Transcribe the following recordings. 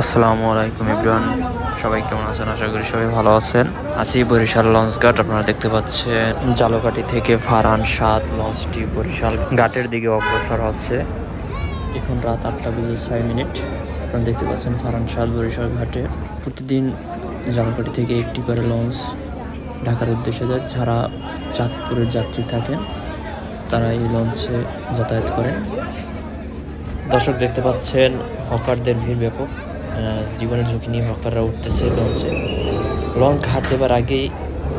আসসালামু আলাইকুম ইব্রান সবাই কেমন আছেন? আশা করি সবাই ভালো আছেন। আছি বরিশাল লঞ্চ ঘাট। আপনারা দেখতে পাচ্ছেন জালকাটি থেকে ফারান সাত লঞ্চটি বরিশাল ঘাটের দিকে অগ্রসর হচ্ছে। এখন রাত আটটা বেজে ছয় মিনিট। আপনারা দেখতে পাচ্ছেন ফারান সাত বরিশাল ঘাটে। প্রতিদিন জালকাটি থেকে একটি করে লঞ্চ ঢাকার উদ্দেশ্যে যায়। যারা চাঁদপুরের যাত্রী থাকেন, তারা এই লঞ্চে যাতায়াত করেন। দর্শক দেখতে পাচ্ছেন হকারদের ভিড় ব্যাপক। জীবনের ঝুঁকি নিয়ে হকাররা উঠতেছে লঞ্চে লঞ্চ ঘাট দেবার আগেই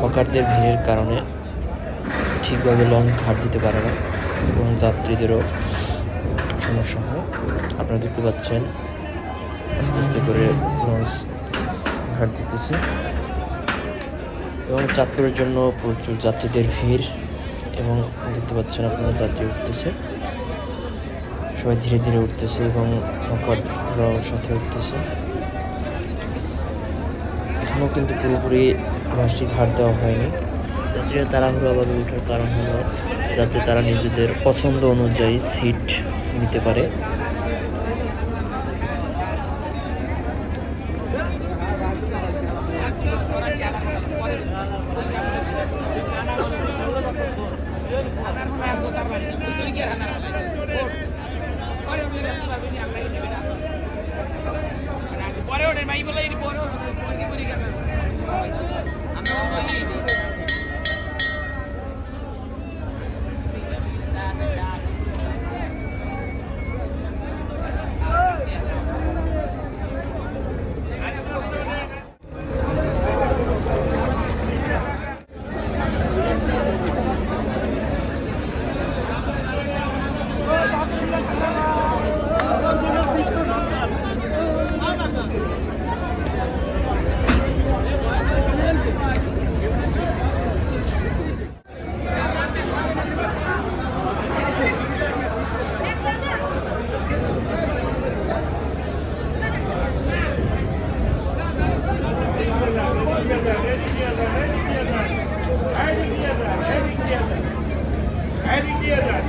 হকারদের ভিড়ের কারণে ঠিকভাবে লঞ্চ ঘাট দিতে পারে না এবং যাত্রীদেরও। সমস্যা হয়। আপনারা দেখতে পাচ্ছেন, আস্তে আস্তে করে লঞ্চ ঘাট দিতেছে। এবং চাঁদপুরের জন্য প্রচুর যাত্রীদের ভিড় এবং দেখতে পাচ্ছেন আপনারা যাত্রী উঠতেছে। সবাই ধীরে ধীরে উঠতেছে এবং হকাররাও সাথে উঠতেছে। এখনও কিন্তু পুরোপুরি বাসটি ঘাট দেওয়া হয়নি। যাত্রীরা আবার ওঠার কারণ হলো যাতে তারা নিজেদের পছন্দ অনুযায়ী সিট নিতে পারে। পরে ওঠেন ভাই বলে পরে Air India. Air India.